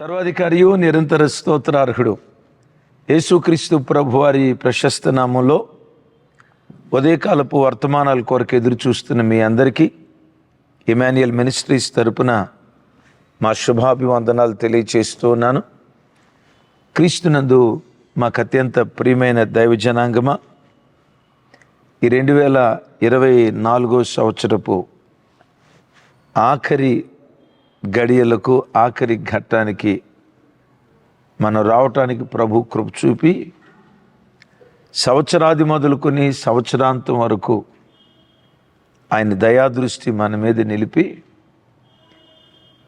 సర్వాధికారియు నిరంతర స్తోత్రార్హుడు. యేసుక్రీస్తు ప్రభు వారి ప్రశస్త నామంలో ఉదయకాలపు వర్తమానాల కొరకు ఎదురు చూస్తున్న మీ అందరికీ ఇమాన్యుయల్ మినిస్ట్రీస్ తరపున మా శుభాభివందనాలు తెలియచేస్తున్నాను క్రీస్తునందు మాకు అత్యంత ప్రియమైన దైవ జనాంగమా ఈ రెండు వేల ఇరవై నాలుగో సంవత్సరపు ఆఖరి గడియలకు ఆఖరి ఘట్టానికి మనం రావటానికి ప్రభు కృప చూపి సంవత్సరాది మొదలుకొని సంవత్సరాంతం వరకు ఆయన దయాదృష్టి మన మీద నిలిపి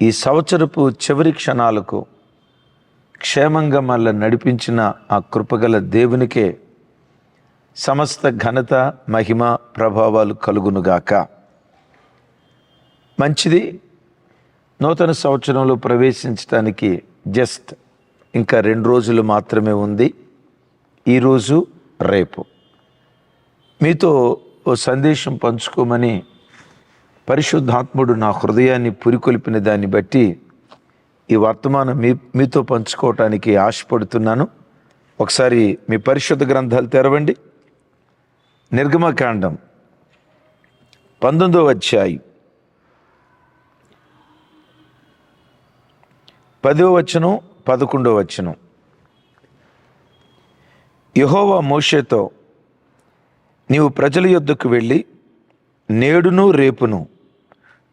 ఈ సంవత్సరపు చివరి క్షణాలకు క్షేమంగా మళ్ళీ నడిపించిన ఆ కృపగల దేవునికే సమస్త ఘనత మహిమ ప్రభావాలు కలుగునుగాక. మంచిది. నూతన సంవత్సరంలో ప్రవేశించడానికి జస్ట్ ఇంకా రెండు రోజులు మాత్రమే ఉంది. ఈరోజు రేపు. మీతో ఓ సందేశం పంచుకోమని పరిశుద్ధాత్ముడు నా హృదయాన్ని పురికొల్పిన దాన్ని బట్టి ఈ వర్తమానం మీ మీతో పంచుకోవటానికి ఆశపడుతున్నాను. ఒకసారి మీ పరిశుద్ధ గ్రంథాలు తెరవండి. నిర్గమకాండం పంతొమ్మిదో అధ్యాయం. పదో వచనం పదకొండో వచనం. యహోవా మోషేతో నీవు ప్రజల యొద్దకు వెళ్ళి నేడును రేపును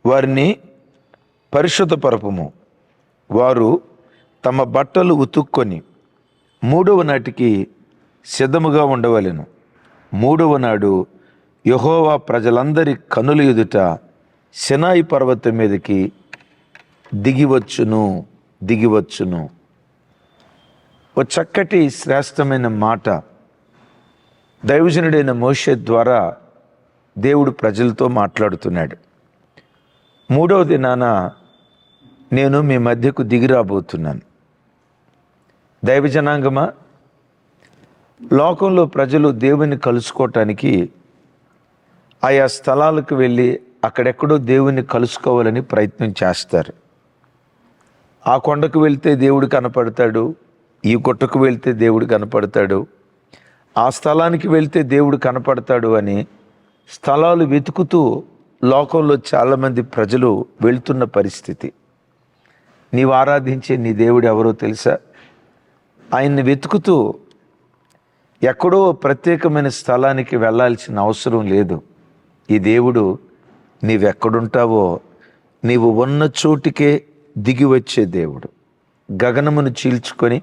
వారిని పరిశుద్ధపరపము. వారు తమ బట్టలు ఉతుక్కొని మూడవ నాటికి సిద్ధముగా ఉండవలెను. మూడవ నాడు యహోవా ప్రజలందరి కనుల ఎదుట సినాయి పర్వతం మీదకి దిగివచ్చును దిగివచ్చును. ఓ చక్కటి శ్రేష్టమైన మాట. దైవజనుడైన మోషే ద్వారా దేవుడు ప్రజలతో మాట్లాడుతున్నాడు. మూడవ దినాన నేను మీ మధ్యకు దిగిరాబోతున్నాను దైవజనాంగమా? లోకంలో ప్రజలు దేవుని కలుసుకోవటానికి ఆయా స్థలాలకు వెళ్ళి అక్కడెక్కడో దేవుని కలుసుకోవాలని ప్రయత్నం చేస్తారు. ఆ కొండకు వెళ్తే దేవుడు కనపడతాడు ఈ గుట్టకు వెళ్తే దేవుడు కనపడతాడు ఆ స్థలానికి వెళ్తే దేవుడు కనపడతాడు అని స్థలాలు వెతుకుతూ లోకంలో చాలామంది ప్రజలు వెళ్తున్న పరిస్థితి. నీవు ఆరాధించే నీ దేవుడు ఎవరో తెలుసా? ఆయన్ని వెతుకుతూ ఎక్కడో ప్రత్యేకమైన స్థలానికి వెళ్ళాల్సిన అవసరం లేదు. ఈ దేవుడు నీవెక్కడుంటావో నీవు ఉన్న చోటికే దిగి వచ్చే దేవుడు. గగనమును చీల్చుకొని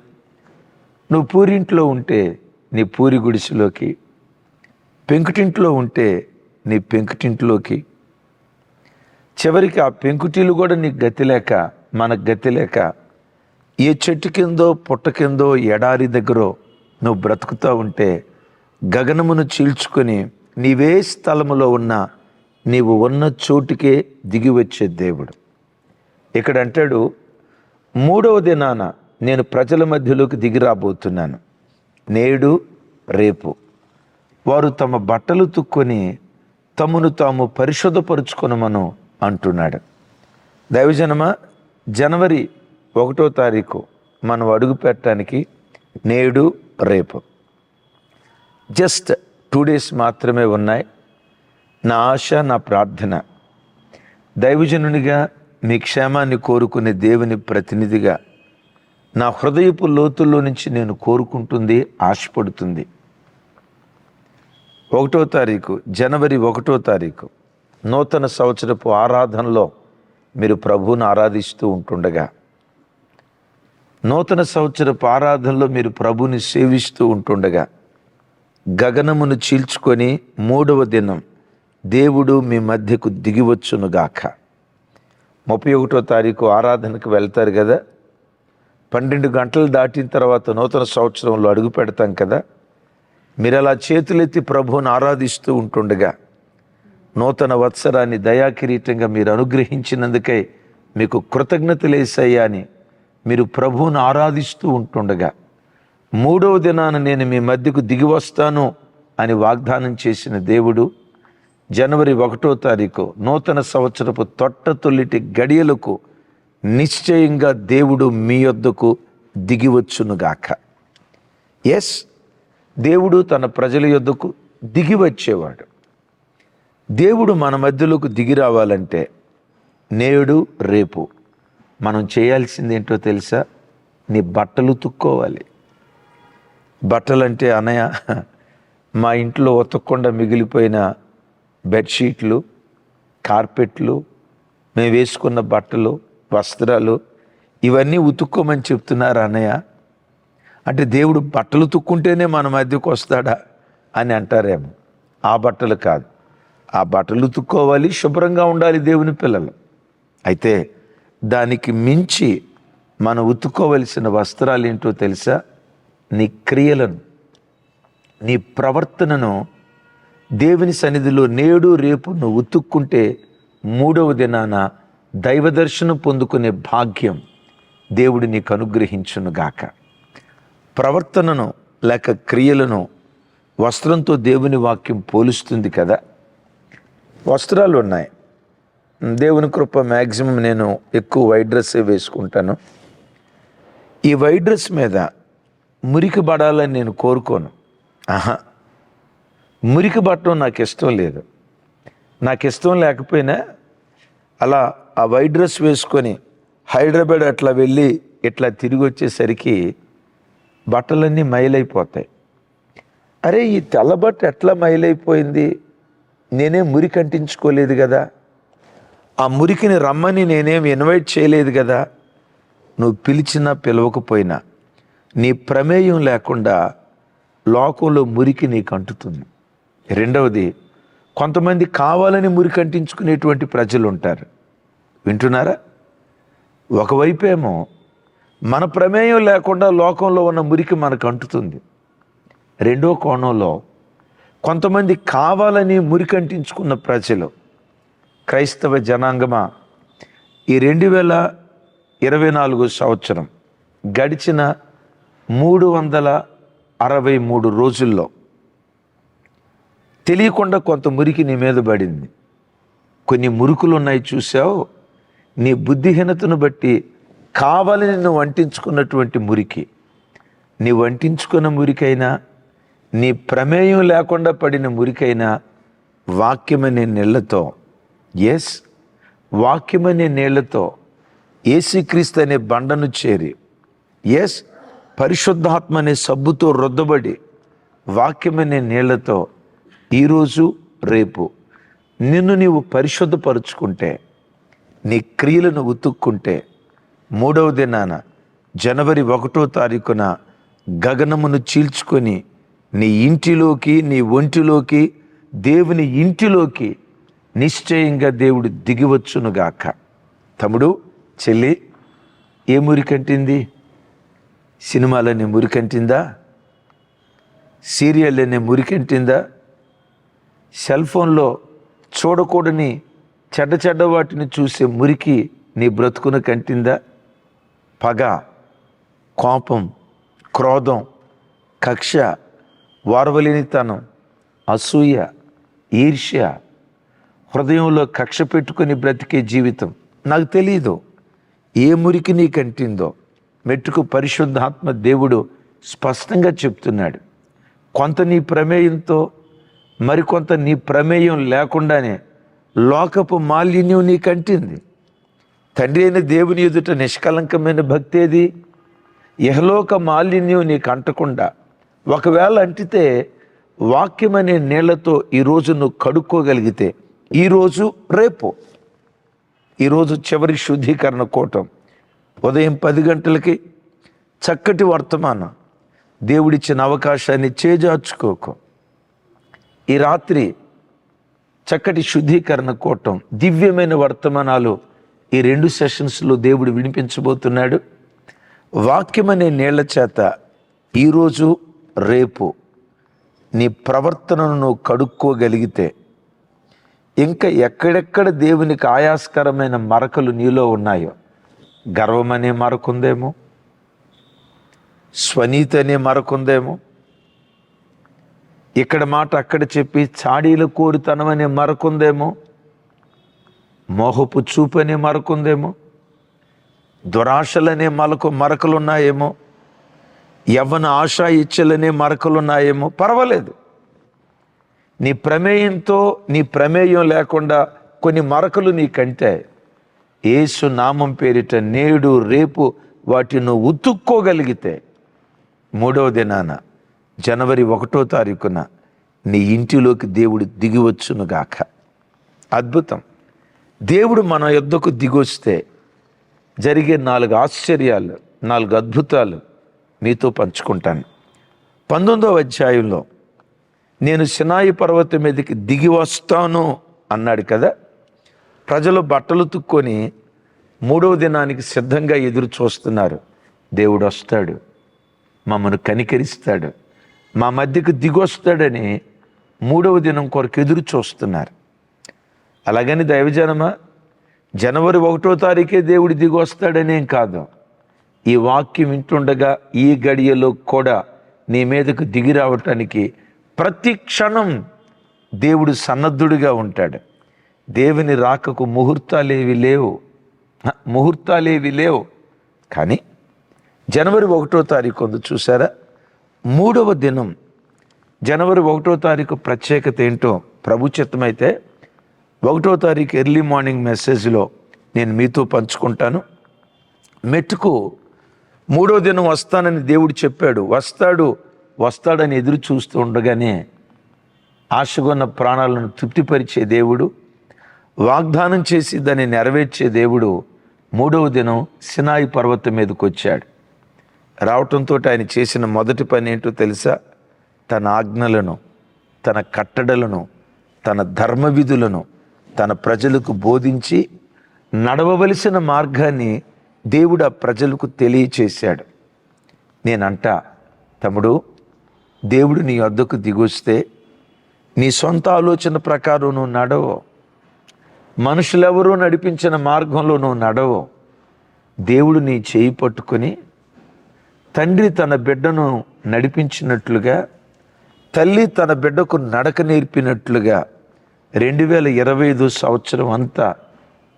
నువ్వు పూరింట్లో ఉంటే నీ పూరి గుడిసెలోకి పెంకుటింట్లో ఉంటే నీ పెంకుటింట్లోకి. చివరికి ఆ పెంకుటీలు కూడా నీకు గతి లేక మనకు గతి లేక ఏ చెట్టు కిందో పుట్ట కిందో ఎడారి దగ్గరో నువ్వు బ్రతుకుతూ ఉంటే గగనమును చీల్చుకొని నీవే స్థలములో ఉన్న నీవు ఉన్న చోటుకే దిగి వచ్చే దేవుడు. ఇక్కడ అంటాడు మూడవ దినాన నేను ప్రజల మధ్యలోకి దిగిరాబోతున్నాను నేడు రేపు. వారు తమ బట్టలు తుక్కొని తమను తాము పరిశుద్ధపరుచుకొనమను అంటున్నాడు. దైవజనమ జనవరి ఒకటో తారీఖు మనం అడుగు పెట్టడానికి నేడు రేపు. జస్ట్ టూ డేస్ మాత్రమే ఉన్నాయి. నా ఆశ నా ప్రార్థన. దైవజనునిగా మీ క్షేమాన్ని కోరుకునే దేవుని ప్రతినిధిగా నా హృదయపు లోతుల్లో నుంచి నేను కోరుకుంటుంది ఆశపడుతుంది. ఒకటో తారీఖు జనవరి ఒకటో తారీఖు నూతన సంవత్సరపు ఆరాధనలో మీరు ప్రభువును ఆరాధిస్తూ ఉంటుండగా నూతన సంవత్సరపు ఆరాధనలో మీరు ప్రభుని సేవిస్తూ ఉంటుండగా గగనమును చీల్చుకొని మూడవ దినం దేవుడు మీ మధ్యకు దిగివచ్చునుగాక ముప్పై ఒకటో తారీఖు ఆరాధనకు వెళ్తారు కదా. పన్నెండు గంటలు దాటిన తర్వాత నూతన సంవత్సరంలో అడుగు పెడతాం కదా. మీరు అలా చేతులెత్తి ప్రభువును ఆరాధిస్తూ ఉంటుండగా నూతన వత్సరాన్ని దయాకిరీటంగా మీరు అనుగ్రహించినందుకై మీకు కృతజ్ఞతలేసయ్యా అని మీరు ప్రభువును ఆరాధిస్తూ ఉంటుండగా మూడవ దినాన నేను మీ మధ్యకు దిగి వస్తాను అని వాగ్దానం చేసిన దేవుడు జనవరి ఒకటో తారీఖు నూతన సంవత్సరపు తొట్ట తొల్లిటి గడియలకు నిశ్చయంగా దేవుడు మీ యొద్దకు దిగివచ్చునుగాక ఎస్ దేవుడు తన ప్రజల యొద్దకు దిగివచ్చేవాడు దేవుడు మన మధ్యలోకి దిగి రావాలంటే నేడు రేపు మనం చేయాల్సింది ఏంటో తెలుసా? నీ బట్టలు తుక్కోవాలి బట్టలంటే అనయ మా ఇంట్లో ఉతకకుండా మిగిలిపోయిన బెడ్షీట్లు కార్పెట్లు మేము వేసుకున్న బట్టలు వస్త్రాలు ఇవన్నీ ఉతుక్కోమని చెప్తున్నారు అన్నయ్య. అంటే దేవుడు బట్టలు ఉతుక్కుంటేనే మన మధ్యకు వస్తాడా అని అంటారేమో. ఆ బట్టలు కాదు. ఆ బట్టలు ఉతుక్కోవాలి శుభ్రంగా ఉండాలి దేవుని పిల్లలు. అయితే దానికి మించి మనం ఉతుక్కోవలసిన వస్త్రాలు ఏంటో తెలుసా? నీ క్రియలను నీ ప్రవర్తనను దేవుని సన్నిధిలో నేడు రేపు నువ్వు ఉతుక్కుంటే మూడవ దినాన దైవ దర్శనం పొందుకునే భాగ్యం దేవుడు నీకు అనుగ్రహించునుగాక ప్రవర్తనను లేక క్రియలను వస్త్రంతో దేవుని వాక్యం పోలుస్తుంది కదా. వస్త్రాలు ఉన్నాయి. దేవుని కృప మ్యాక్సిమం నేను ఎక్కువ వైట్ డ్రెస్సే వేసుకుంటాను. ఈ వైట్ డ్రెస్ మీద మురికి పడాలని నేను కోరుకోను. ఆహా. మురికి పట్టడం నాకు ఇష్టం లేదు. నాకు ఇష్టం లేకపోయినా అలా ఆ వైట్ డ్రెస్ వేసుకొని హైదరాబాద్ అట్లా వెళ్ళి ఇట్లా తిరిగి వచ్చేసరికి బట్టలన్నీ మైలైపోతాయి. అరే ఈ తెల్ల బట్ట ఎట్లా మైలైపోయింది? నేనే మురికి అంటించుకోలేదు కదా. ఆ మురికిని రమ్మని నేనేం ఇన్వైట్ చేయలేదు కదా. నువ్వు పిలిచినా పిలవకపోయినా నీ ప్రమేయం లేకుండా లోకంలో మురికి నీకు అంటుతుంది రెండవది కొంతమంది కావాలని మురికంటించుకునేటువంటి ప్రజలు ఉంటారు వింటున్నారా? ఒకవైపేమో మన ప్రమేయం లేకుండా లోకంలో ఉన్న మురికి మనకు అంటుతుంది రెండో కోణంలో కొంతమంది కావాలని మురికంటించుకున్న ప్రజలు క్రైస్తవ జనాంగమా ఈ రెండు వేల ఇరవై నాలుగు సంవత్సరం గడిచిన మూడు వందల అరవై మూడు రోజుల్లో తెలియకుండా కొంత మురికి నీ మీద పడింది. కొన్ని మురుకులు ఉన్నాయి చూసావు నీ బుద్ధిహీనతను బట్టి కావాలని నువ్వు అంటించుకున్నటువంటి మురికి. నీ వంటించుకున్న మురికైనా నీ ప్రమేయం లేకుండా పడిన మురికైనా వాక్యమనే నీళ్ళతో. ఎస్ వాక్యమనే నీళ్ళతో ఏసుక్రీస్తు అనే బండను చేరి. ఎస్ పరిశుద్ధాత్మ అనే సబ్బుతో రుద్దబడి వాక్యమనే నీళ్ళతో ఈరోజు రేపు నిన్ను నీవు పరిశుద్ధపరుచుకుంటే నీ క్రియలను ఉతుక్కుంటే మూడవ దినాన జనవరి ఒకటో తారీఖున గగనమును చీల్చుకొని నీ ఇంటిలోకి నీ ఒంటిలోకి దేవుని ఇంటిలోకి నిశ్చయంగా దేవుడు దిగివచ్చునుగాక. తమ్ముడు చెల్లి ఏ మురికంటింది సినిమాలనే మురికంటిందా సీరియల్ అనే మురికంటిందా సెల్ ఫోన్లో చూడకూడని చెడ్డ చెడ్డ వాటిని చూసే మురికి నీ బ్రతుకున కంటిందా? పగ కోపం క్రోధం కక్ష వారవలేనితనం అసూయ ఈర్ష్య హృదయంలో కక్ష పెట్టుకుని బ్రతికే జీవితం. నాకు తెలియదు ఏ మురికి నీ కంటిందో. మెట్టుకు పరిశుద్ధాత్మ దేవుడు స్పష్టంగా చెప్తున్నాడు. కొంత నీ ప్రమేయంతో మరికొంత నీ ప్రమేయం లేకుండానే లోకపు మాలిన్యం నీకంటింది తండ్రి అయిన దేవుని ఎదుట నిష్కలంకమైన భక్తి ఏది? ఇహలోక మాలిన్యం నీకు అంటకుండా ఒకవేళ అంటితే వాక్యం అనే నీళ్ళతో ఈరోజు నువ్వు కడుక్కోగలిగితే ఈరోజు రేపు. ఈరోజు చివరి శుద్ధీకరణ కూటం. ఉదయం పది గంటలకి చక్కటి వర్తమానం. దేవుడిచ్చిన అవకాశాన్ని చేజార్చుకోకు. ఈ రాత్రి చక్కటి శుద్ధీకరణ కూటం దివ్యమైన వర్తమానాలు ఈ రెండు సెషన్స్లో దేవుడు వినిపించబోతున్నాడు. వాక్యం అనే నీళ్ళ చేత ఈరోజు రేపు నీ ప్రవర్తనను నువ్వు కడుక్కోగలిగితే ఇంకా ఎక్కడెక్కడ దేవునికి ఆయాస్కరమైన మరకలు నీలో ఉన్నాయో గర్వం అనే మరకుందేమో స్వనీతి అనే మరకుందేమో ఇక్కడ మాట అక్కడ చెప్పి చాడీలు కోరితనం అనే మరకుందేమో మోహపు చూపు అనే మరకుందేమో దురాశలనే మలకు మరకలున్నాయేమో యవ్వన ఆశా ఇచ్చలనే మరకలున్నాయేమో. పర్వాలేదు. నీ ప్రమేయంతో నీ ప్రమేయం లేకుండా కొన్ని మరకలు నీకంటే ఏసు నామం పేరిట నేడు రేపు వాటిని ఉతుక్కోగలిగితే మూడవ దినాన జనవరి ఒకటో తారీఖున నీ ఇంటిలోకి దేవుడు దిగివచ్చునుగాక అద్భుతం. దేవుడు మన యుద్ధకు దిగొస్తే జరిగే నాలుగు ఆశ్చర్యాలు నాలుగు అద్భుతాలు మీతో పంచుకుంటాను. పంతొమ్మిదవ అధ్యాయంలో నేను సినాయి పర్వతం మీదకి దిగి వస్తాను అన్నాడు కదా. ప్రజలు బట్టలు తుక్కొని మూడవ దినానికి సిద్ధంగా ఎదురు చూస్తున్నారు. దేవుడు వస్తాడు మమ్మను కనికరిస్తాడు. మా మధ్యకు దిగొస్తాడని మూడవ దినం కొరకు ఎదురు చూస్తున్నారు. అలాగని దైవజనమా జనవరి ఒకటో తారీఖే దేవుడు దిగొస్తాడనేం కాదు. ఈ వాక్యం వింటుండగా ఈ గడియలో కూడా నీ మీదకు దిగి రావటానికి ప్రతి క్షణం దేవుడు సన్నద్ధుడిగా ఉంటాడు. దేవుని రాకకు ముహూర్తాలేవి లేవు. ముహూర్తాలేవి లేవు. కానీ జనవరి ఒకటో తారీఖు ఉంది చూసారా? మూడవ దినం జనవరి ఒకటో తారీఖు ప్రత్యేకత ఏంటో ప్రభు చిత్తమైతే ఒకటో తారీఖు ఎర్లీ మార్నింగ్ మెసేజ్లో నేను మీతో పంచుకుంటాను. మెట్టుకు మూడో దినం వస్తానని దేవుడు చెప్పాడు. వస్తాడు వస్తాడని ఎదురు చూస్తూ ఉండగానే ఆశగొన్న ప్రాణాలను తృప్తిపరిచే దేవుడు వాగ్దానం చేసి దాన్ని నెరవేర్చే దేవుడు మూడవ దినం సినాయి పర్వతం మీదకి వచ్చాడు రావటంతో ఆయన చేసిన మొదటి పని ఏంటో తెలుసా? తన ఆజ్ఞలను తన కట్టడలను తన ధర్మ విధులను తన ప్రజలకు బోధించి నడవవలసిన మార్గాన్ని దేవుడు ఆ ప్రజలకు తెలియచేశాడు. నేనంట తమ్ముడు దేవుడు నీ వద్దకు దిగొస్తే నీ సొంత ఆలోచన ప్రకారం నువ్వు నడవు. మనుషులెవరూ నడిపించిన మార్గంలో నువ్వు నడవు. దేవుడు నీ చేయి పట్టుకొని తండ్రి తన బిడ్డను నడిపించినట్లుగా తల్లి తన బిడ్డకు నడక నేర్పినట్లుగా రెండు వేల ఇరవై ఐదు సంవత్సరం అంతా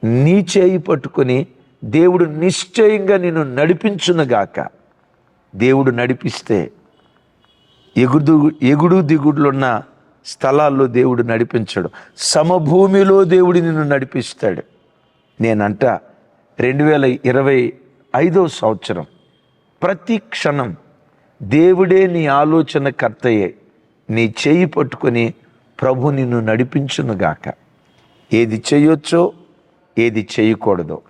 నీ చేయి పట్టుకొని దేవుడు నిశ్చయంగా నేను నడిపించునుగాక. దేవుడు నడిపిస్తే ఎగుడు ఎగుడు దిగుడులున్న స్థలాల్లో దేవుడు నడిపించడు. సమభూమిలో దేవుడు నిన్ను నడిపిస్తాడు. నేనంట రెండు వేల ఇరవై ఐదో సంవత్సరం ప్రతి క్షణం దేవుడే నీ ఆలోచన కర్తయే. నీ చేయి పట్టుకొని ప్రభు నిన్ను నడిపించునుగాక. ఏది చేయొచ్చో ఏది చేయకూడదో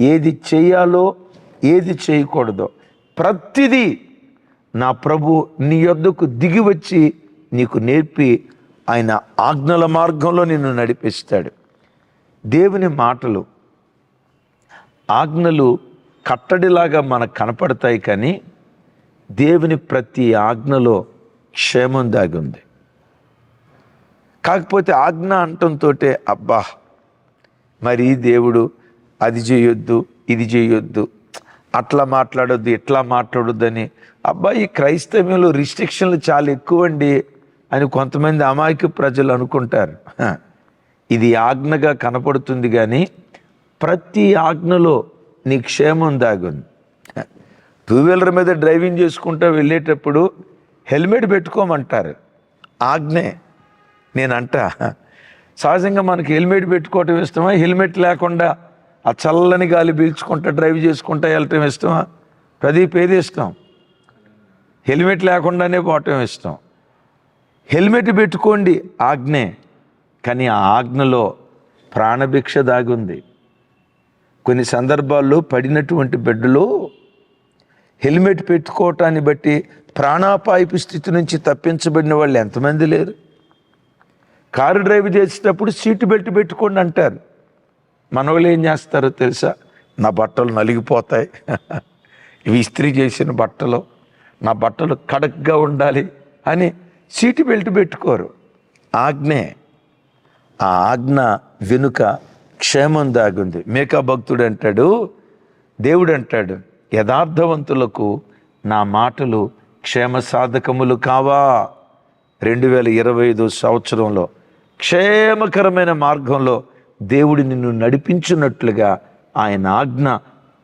ఏది చేయాలో ఏది చేయకూడదో ప్రతిదీ నా ప్రభు నీ యొద్దకు దిగి వచ్చి నీకు నేర్పి ఆయన ఆజ్ఞల మార్గంలో నిన్ను నడిపిస్తాడు. దేవుని మాటలు ఆజ్ఞలు కట్టడిలాగా మనకు కనపడతాయి కానీ దేవుని ప్రతి ఆజ్ఞలో క్షేమం దాగి ఉంది. కాకపోతే ఆజ్ఞ అంటంతో అబ్బా మరి దేవుడు అది చేయొద్దు ఇది చేయొద్దు అట్లా మాట్లాడొద్దు ఇట్లా మాట్లాడొద్దని అబ్బా ఈ క్రైస్తవ్యంలో రిస్ట్రిక్షన్లు చాలా ఎక్కువండి అని కొంతమంది అమాయక ప్రజలు అనుకుంటారు. ఇది ఆజ్ఞగా కనపడుతుంది కానీ ప్రతి ఆజ్ఞలో నీ క్షేమం దాగుంది. టూ వీలర్ మీద డ్రైవింగ్ చేసుకుంటూ వెళ్ళేటప్పుడు హెల్మెట్ పెట్టుకోమంటారు. ఆజ్ఞే. నేనంట సహజంగా మనకి హెల్మెట్ పెట్టుకోవటం ఇష్టమా? హెల్మెట్ లేకుండా ఆ చల్లని గాలి పీల్చుకుంటా డ్రైవ్ చేసుకుంటా వెళ్ళటం ఇష్టమా? ప్రదీప్ ఏది ఇష్టం? హెల్మెట్ లేకుండానే పోవటం ఇష్టం. హెల్మెట్ పెట్టుకోండి ఆజ్ఞే. కానీ ఆ ఆజ్ఞలో ప్రాణభిక్ష దాగుంది. కొన్ని సందర్భాల్లో పడినటువంటి బిడ్డలు హెల్మెట్ పెట్టుకోవటాన్ని బట్టి ప్రాణాపాయపు స్థితి నుంచి తప్పించబడిన వాళ్ళు ఎంతమంది లేరు? కారు డ్రైవ్ చేసేటప్పుడు సీటు బెల్ట్ పెట్టుకోండి అంటారు. మన వాళ్ళు ఏం చేస్తారో తెలుసా? నా బట్టలు నలిగిపోతాయి. ఇవి ఇస్త్రీ చేసిన బట్టలు. నా బట్టలు కడక్గా ఉండాలి అని సీటు బెల్ట్ పెట్టుకోరు. ఆజ్ఞే. ఆ ఆజ్ఞ వెనుక క్షేమం దాగుంది. మేకా భక్తుడు అంటాడు దేవుడు అంటాడు యథార్థవంతులకు నా మాటలు క్షేమ సాధకములు కావా? రెండు వేల ఇరవై ఐదు సంవత్సరంలో క్షేమకరమైన మార్గంలో దేవుడు నిన్ను నడిపించినట్లుగా ఆయన ఆజ్ఞ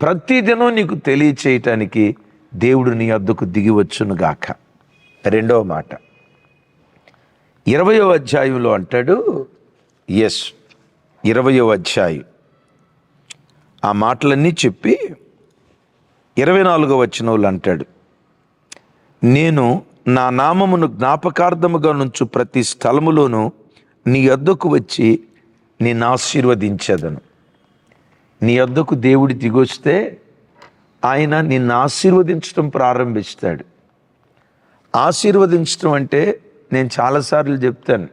ప్రతిదినం నీకు తెలియచేయటానికి దేవుడు నీ వద్దకు దిగి గాక. రెండవ మాట. ఇరవయో అధ్యాయంలో అంటాడు ఎస్ ఇరవయో అధ్యాయం. ఆ మాటలన్నీ చెప్పి ఇరవై నాలుగో వాళ్ళు అంటాడు నేను నా నామమును జ్ఞాపకార్థముగా నుంచు ప్రతి స్థలములోనూ నీ వద్దకు వచ్చి నేను ఆశీర్వదించేదను. నీ వద్దకు దేవుడి దిగొస్తే ఆయన నిన్ను ఆశీర్వదించడం ప్రారంభిస్తాడు. ఆశీర్వదించడం అంటే నేను చాలాసార్లు చెప్తాను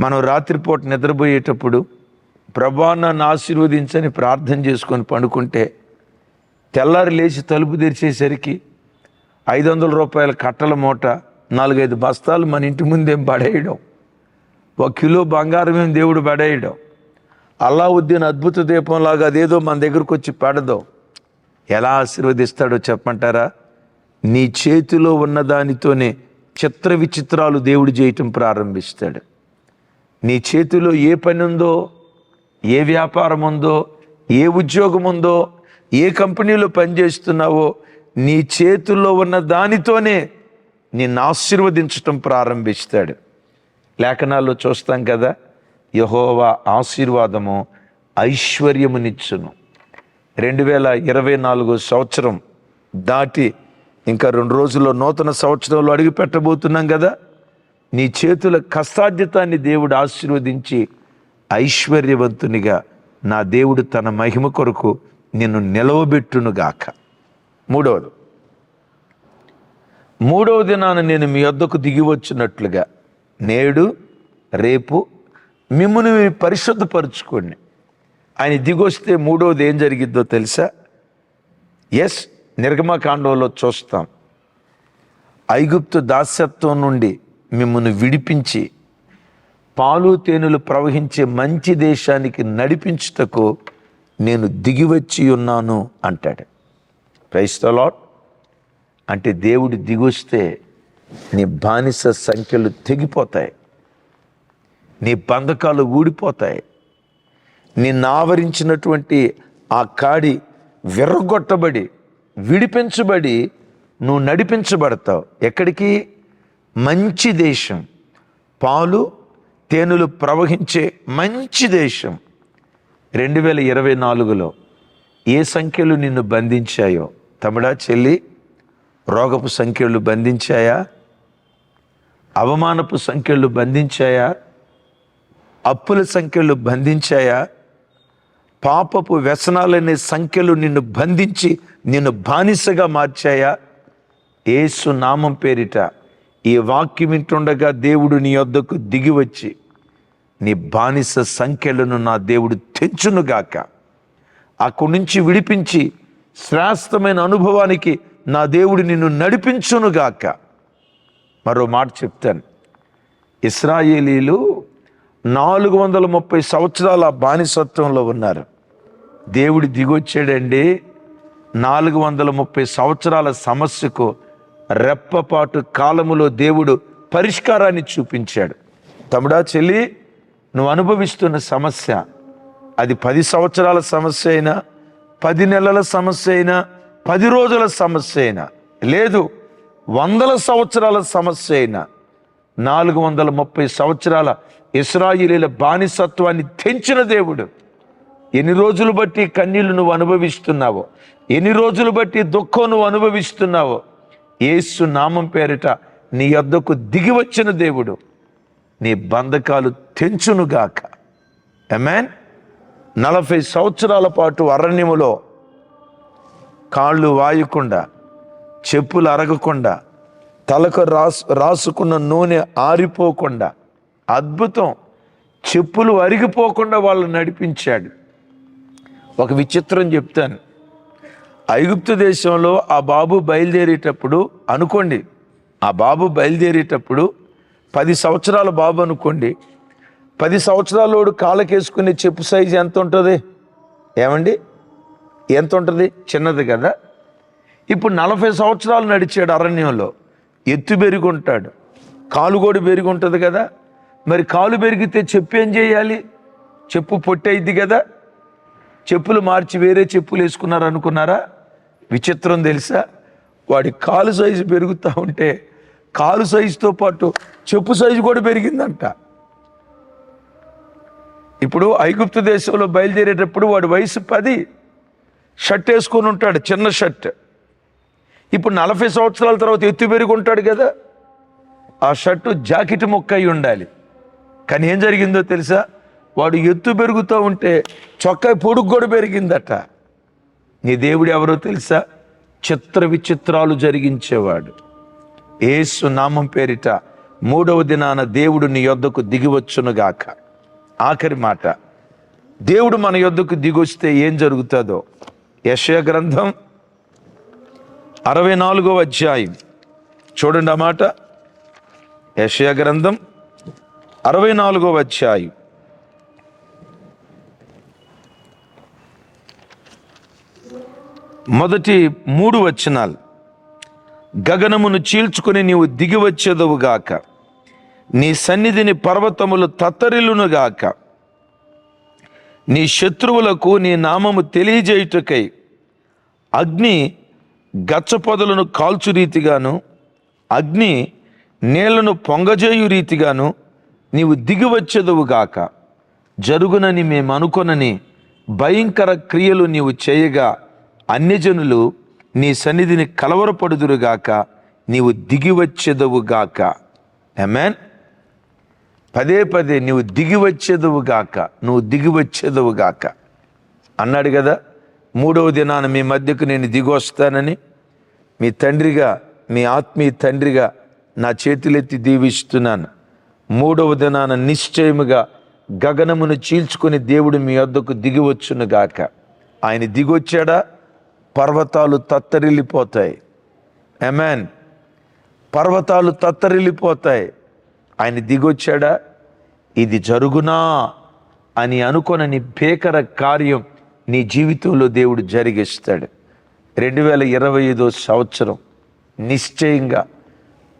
మనం రాత్రిపూట నిద్రపోయేటప్పుడు ప్రభా నన్ను ఆశీర్వదించని ప్రార్థన చేసుకొని పండుకుంటే తెల్లారి లేచి తలుపు తెరిచేసరికి ఐదు వందల రూపాయల కట్టల మూట నాలుగైదు బస్తాలు మన ఇంటి ముందేం పడేయడం ఒక కిలో బంగారం ఏం దేవుడు పడేయడం అల్లావుద్దీన్ అద్భుత దీపంలాగా అదేదో మన దగ్గరకు వచ్చి పెడదో ఎలా ఆశీర్వదిస్తాడో చెప్పమంటారా? నీ చేతిలో ఉన్న దానితోనే చిత్ర విచిత్రాలు దేవుడు చేయటం ప్రారంభిస్తాడు. నీ చేతిలో ఏ పని ఉందో ఏ వ్యాపారం ఉందో ఏ ఉద్యోగం ఉందో ఏ కంపెనీలో పనిచేస్తున్నావో నీ చేతుల్లో ఉన్న దానితోనే నిన్ను ఆశీర్వదించటం ప్రారంభిస్తాడు. లేఖనాల్లో చూస్తాం కదా యహోవా ఆశీర్వాదము ఐశ్వర్యమునిచ్చును. రెండు వేల ఇరవై నాలుగు సంవత్సరం దాటి ఇంకా రెండు రోజుల్లో నూతన సంవత్సరంలో అడుగు పెట్టబోతున్నాం కదా నీ చేతుల కష్టాధ్యతాన్ని దేవుడు ఆశీర్వదించి ఐశ్వర్యవంతునిగా నా దేవుడు తన మహిమ కొరకు నిన్ను నిలవబెట్టునుగాక మూడవది. మూడవ దినాన నేను మీ వద్దకు దిగి వచ్చినట్లుగా నేడు రేపు మిమ్మల్ని మీరు పరిశుద్ధపరచుకోండి. ఆయన దిగొస్తే మూడవది ఏం జరిగిద్దో తెలుసా? ఎస్ నిర్గమకాండంలో చూస్తాం. ఐగుప్తు దాస్యత్వం నుండి మిమ్మల్ని విడిపించి పాలు తేనెలు ప్రవహించే మంచి దేశానికి నడిపించుటకు నేను దిగివచ్చి ఉన్నాను అంటాడు. క్రైస్తలాట్ అంటే దేవుడు దిగొస్తే నీ బానిస సంఖ్యలు తెగిపోతాయి. నీ బంధకాలు ఊడిపోతాయి. నిన్ను ఆవరించినటువంటి ఆ కాడి విర్రగొట్టబడి విడిపించబడి నువ్వు నడిపించబడతావు. ఎక్కడికి? మంచి దేశం. పాలు తేనెలు ప్రవహించే మంచి దేశం. రెండు వేల ఇరవై నాలుగులో ఏ సంఖ్యలు నిన్ను బంధించాయో? తమిడా చెల్లి రోగపు సంఖ్యలు బంధించాయా? అవమానపు సంఖ్యలు బంధించాయా? అప్పుల సంఖ్యలు బంధించాయా? పాపపు వ్యసనాలనే సంఖ్యలు నిన్ను బంధించి నిన్ను బానిసగా మార్చాయా? ఏసు నామం పేరిట ఈ వాక్యం వింటుండగా దేవుడు నీ వద్దకు దిగి వచ్చి నీ బానిస సంఖ్యలను నా దేవుడు తెంచునుగాక అక్కడి నుంచి విడిపించి శ్రేష్టమైన అనుభవానికి నా దేవుడు నిన్ను నడిపించునుగాక మరో మాట చెప్తాను. ఇస్రాయేలీలు నాలుగు వందల ముప్పై సంవత్సరాల బానిసత్వంలో ఉన్నారు. దేవుడు దిగొచ్చాడండి. నాలుగు వందల ముప్పై సంవత్సరాల సమస్యకు రెప్పపాటు కాలములో దేవుడు పరిష్కారాన్ని చూపించాడు. తమ్ముడా చెల్లి నువ్వు అనుభవిస్తున్న సమస్య అది పది సంవత్సరాల సమస్య అయినా పది నెలల సమస్య అయినా పది రోజుల సమస్య అయినా లేదు వందల సంవత్సరాల సమస్య అయినా నాలుగు వందల ముప్పై సంవత్సరాల ఇస్రాయిలీల బానిసత్వాన్ని తెంచిన దేవుడు. ఎన్ని రోజులు బట్టి కన్నీళ్ళు నువ్వు అనుభవిస్తున్నావో ఎన్ని రోజులు బట్టి దుఃఖం నువ్వు అనుభవిస్తున్నావో ఏసు నామం పేరిట నీ యొద్దకు దిగి వచ్చిన దేవుడు నీ బంధకాలు తెంచునుగాక ఎమెన్ నలభై సంవత్సరాల పాటు అరణ్యములో కాళ్ళు వాయకుండా చెప్పులు అరగకుండా తలకు రాసు రాసుకున్న నూనె ఆరిపోకుండా అద్భుతం చెప్పులు అరిగిపోకుండా వాళ్ళు నడిపించాడు. ఒక విచిత్రం చెప్తాను. ఐగుప్తు దేశంలో ఆ బాబు బయలుదేరేటప్పుడు అనుకోండి ఆ బాబు బయలుదేరేటప్పుడు పది సంవత్సరాల బాబు అనుకోండి పది సంవత్సరాలోడు కాళ్ళకేసుకునే చెప్పు సైజు ఎంత ఉంటుంది? ఏమండి? ఎంత ఉంటుంది? చిన్నది కదా. ఇప్పుడు నలభై సంవత్సరాలు నడిచాడు అరణ్యంలో ఎత్తు పెరుగుంటాడు కాలు కూడా పెరుగుంటుంది కదా. మరి కాలు పెరిగితే చెప్పు ఏం చేయాలి? చెప్పు పొట్టయిద్ది కదా. చెప్పులు మార్చి వేరే చెప్పులు వేసుకున్నారు అనుకున్నారా విచిత్రం తెలుసా? వాడి కాలు సైజు పెరుగుతూ ఉంటే కాలు సైజుతో పాటు చెప్పు సైజు కూడా పెరిగిందంట. ఇప్పుడు ఐగుప్తు దేశంలో బయలుదేరేటప్పుడు వాడి వయసు పది. షర్ట్ వేసుకొని ఉంటాడు చిన్న షర్ట్. ఇప్పుడు నలభై సంవత్సరాల తర్వాత ఎత్తు పెరిగి ఉంటాడు కదా. ఆ షర్టు జాకెట్ మొక్క అయి ఉండాలి. కానీ ఏం జరిగిందో తెలుసా? వాడు ఎత్తు పెరుగుతూ ఉంటే చొక్కా పొడుగు కూడా పెరిగిందట. నీ దేవుడు ఎవరో తెలుసా? చిత్ర విచిత్రాలు జరిగించేవాడు. ఏసు నామం పేరిట మూడవ దినాన దేవుడు నీ యొద్దకు దిగివచ్చునుగాక. ఆఖరి మాట దేవుడు మన యొద్దకు దిగొస్తే ఏం జరుగుతుందో? యశయ గ్రంథం అరవై నాలుగో అధ్యాయం. చూడండి ఆ మాట. యశయ గ్రంథం అరవై నాలుగో అధ్యాయం. మొదటి మూడు వచనాలు. గగనమును చీల్చుకుని నీవు దిగివచ్చేదవు గాక. నీ సన్నిధిని పర్వతములు తత్తరిల్లునుగాక నీ శత్రువులకు నీ నామము తెలియజేయుటకై అగ్ని గచ్చపొదలను కాల్చు రీతిగాను అగ్ని నీళ్ళను పొంగజేయు రీతిగాను నీవు దిగి గాక. జరుగునని మేము అనుకొనని భయంకర క్రియలు నీవు చేయగా అన్యజనులు నీ సన్నిధిని కలవరపడుదురుగాక నీవు దిగివచ్చెదవుగాక. ఎమెన్ పదే పదే నువ్వు దిగివచ్చేదవుగాక నువ్వు దిగివచ్చేదవుగాక. అన్నాడు కదా మూడవ దినాన మీ మధ్యకు నేను దిగొస్తానని మీ తండ్రిగా మీ ఆత్మీయ తండ్రిగా నా చేతులెత్తి దీవిస్తున్నాను. మూడవ దినాన నిశ్చయముగా గగనమును చీల్చుకుని దేవుడు మీ వద్దకు దిగివచ్చునుగాక. ఆయన దిగొచ్చాడా? పర్వతాలు తత్తరిల్లిపోతాయి. ఎమెన్ పర్వతాలు తత్తరిల్లిపోతాయి. ఆయన దిగొచ్చాడా? ఇది జరుగునా అని అనుకొనని భీకర కార్యం నీ జీవితంలో దేవుడు జరిగిస్తాడు. రెండు వేల ఇరవై ఐదో సంవత్సరం నిశ్చయంగా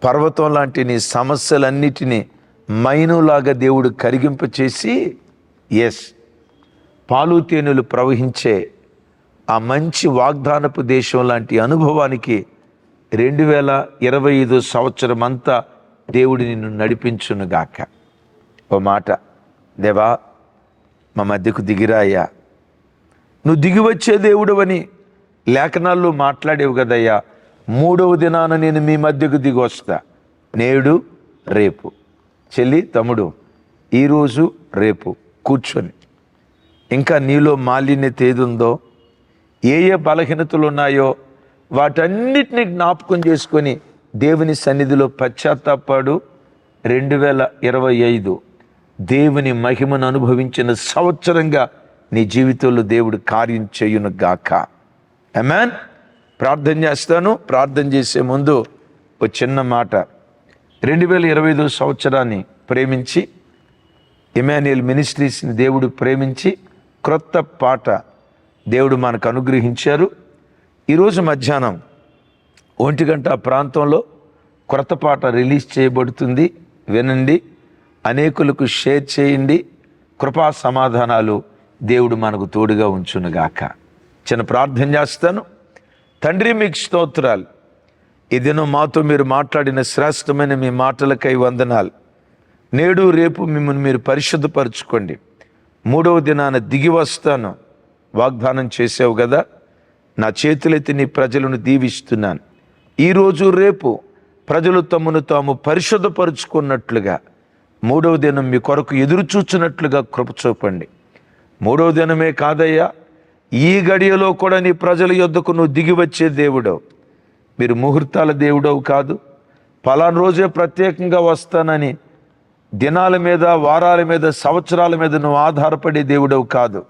పర్వతం లాంటి నీ సమస్యలన్నిటినీ మైనులాగా దేవుడు కరిగింపచేసి ఎస్ పాలు తేనెలు ప్రవహించే ఆ మంచి వాగ్దానపు దేశం లాంటి అనుభవానికి రెండు వేల ఇరవై ఐదు సంవత్సరం అంతా దేవుడు నిన్ను నడిపించునుగాక. ఓ మాట దేవా మా మధ్యకు దిగిరాయ్యా. నువ్వు దిగి వచ్చే దేవుడవని లేఖనాల్లో మాట్లాడేవు కదయ్యా. మూడవ దినాన నేను మీ మధ్యకు దిగి వస్తా నేడు రేపు. చెల్లి తమ్ముడు ఈరోజు రేపు. కూర్చొని. ఇంకా నీలో మాలిన్యత ఏదుందో ఏ ఏ బలహీనతలు ఉన్నాయో వాటన్నిటిని జ్ఞాపకం చేసుకొని దేవుని సన్నిధిలో పశ్చాత్తాపాడు. రెండు వేల ఇరవై ఐదు దేవుని మహిమను అనుభవించిన సంవత్సరంగా నీ జీవితంలో దేవుడు కార్యం చేయును గాక. అమాన్ ప్రార్థన చేస్తాను. ప్రార్థన చేసే ముందు ఒక చిన్న మాట. రెండు వేల ఇరవై ఐదో సంవత్సరాన్ని ప్రేమించి ఇమాన్యుయల్ మినిస్ట్రీస్ని దేవుడు ప్రేమించి క్రొత్త పాట దేవుడు మనకు అనుగ్రహించారు. ఈరోజు మధ్యాహ్నం ఒంటి గంట ప్రాంతంలో క్రొత్త పాట రిలీజ్ చేయబడుతుంది. వినండి అనేకులకు షేర్ చేయండి. కృపా సమాధానాలు దేవుడు మనకు తోడుగా ఉంచునుగాక. చిన్న ప్రార్థన చేస్తాను. తండ్రి మీకు స్తోత్రాలు. ఈ మాతో మీరు మాట్లాడిన శ్రేష్టమైన మీ మాటలకై వందనాలు. నేడు రేపు మిమ్మల్ని మీరు పరిశుద్ధపరచుకోండి. మూడవ దినాన దిగి వస్తాను. వాగ్దానం చేసావు కదా? నా చేతులెత్తి నీ ప్రజలను దీవిస్తున్నాను. ఈరోజు రేపు ప్రజలు తమను తాము పరిశుద్ధపరుచుకున్నట్లుగా మూడవ దినం మీ కొరకు ఎదురు చూచున్నట్లుగా కృప చూపండి. మూడవ దినమే కాదయ్యా ఈ గడియలో కూడా నీ ప్రజల యొద్దకు నువ్వు దిగి వచ్చే దేవుడవు. మీరు ముహూర్తాల దేవుడవు కాదు పలానా రోజే ప్రత్యేకంగా వస్తానని దినాల మీద వారాల మీద సంవత్సరాల మీద నువ్వు ఆధారపడే దేవుడవు కాదు.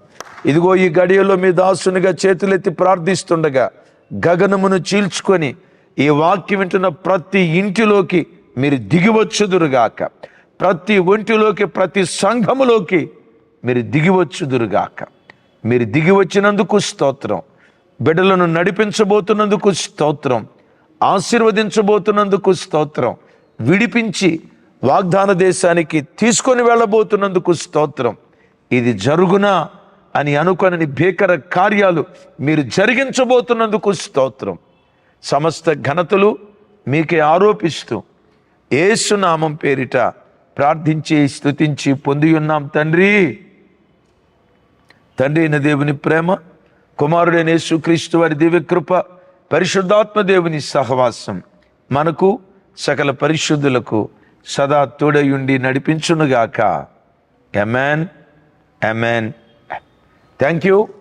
ఇదిగో ఈ గడియలో మీ దాసునిగా చేతులెత్తి ప్రార్థిస్తుండగా గగనమును చీల్చుకొని ఈ వాక్యం వింటున్న ప్రతి ఇంటిలోకి మీరు దిగివచ్చుదురుగాక. ప్రతి ఒంటిలోకి ప్రతి సంఘములోకి మీరు దిగివచ్చుదురుగాక. మీరు దిగివచ్చినందుకు స్తోత్రం. బిడ్డలను నడిపించబోతున్నందుకు స్తోత్రం. ఆశీర్వదించబోతున్నందుకు స్తోత్రం. విడిపించి వాగ్దాన దేశానికి తీసుకొని వెళ్ళబోతున్నందుకు స్తోత్రం. ఇది జరుగునా? అని అనుకొనని భీకర కార్యాలు మీరు జరిగించబోతున్నందుకు స్తోత్రం. సమస్త ఘనతలు మీకే ఆరోపిస్తూ ఏసునామం పేరిట ప్రార్థించి స్థుతించి పొంది ఉన్నాం తండ్రి. తండ్రి అయిన దేవుని ప్రేమ కుమారుడైన యేసుక్రీస్తు వారి దివ్యకృప పరిశుద్ధాత్మ దేవుని సహవాసం మనకు సకల పరిశుద్ధులకు సదా తోడయుండి నడిపించునుగాక. Amen amen Thank you.